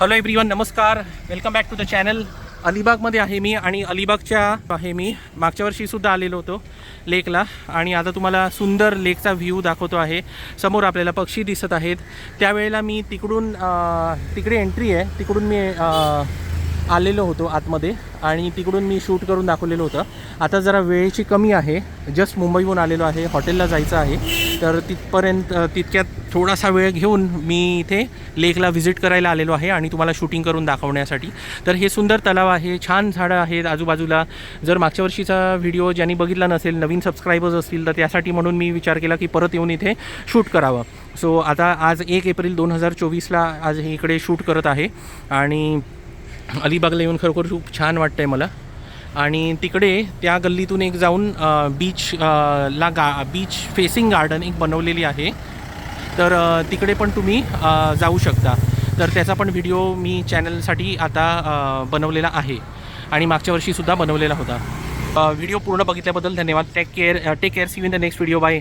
Hello everyone नमस्कार. Welcome back to the channel अलिबागमध्ये आहे मी आणि अलिबागच्या आहे मी. मागच्या वर्षीसुद्धा आलेलो होतो लेकला. आणि आता तुम्हाला सुंदर लेकचा व्ह्यू दाखवतो आहे. समोर आपल्याला पक्षी दिसत आहेत. त्यावेळेला मी तिकडून तिकडे एंट्री आहे. तिकडून मी आलेलो होतो आतमध्ये आणि तिकडून मी शूट करून दाखवलेलं होतं. आता जरा वेळेची कमी आहे. जस्ट मुंबईहून आलेलो आहे. हॉटेलला जायचं आहे. तर तिथपर्यंत तितक्यात थोडासा वेळ घेऊन मी इथे लेकला व्हिजिट करायला आलेलो आहे आणि तुम्हाला शूटिंग करून दाखवण्यासाठी. तर हे सुंदर तलाव आहे. छान झाडं आहेत आजूबाजूला. जर मागच्या वर्षीचा व्हिडिओ ज्यांनी बघितला नसेल नवीन सबस्क्रायबर्स असतील तर त्यासाठी म्हणून मी विचार केला की परत येऊन इथे शूट करावं. सो आता आज एक एप्रिल दोन हजार चोवीसला आज हे इकडे शूट करत आहे. आणि अलिबागला येऊन खरोखर खूप छान वाटतं आहे मला. आणि तिकडे त्या गल्लीतून एक जाऊन बीच ला गा बीच फेसिंग गार्डन एक बनवलेली आहे. तर तिकडे पण तुम्ही जाऊ शकता. तर त्याचा पण व्हिडिओ मी चॅनलसाठी आता बनवलेला आहे. आणि मागच्या वर्षीसुद्धा बनवलेला होता. व्हिडिओ पूर्ण बघितल्याबद्दल धन्यवाद. Take care take care see in the next video bye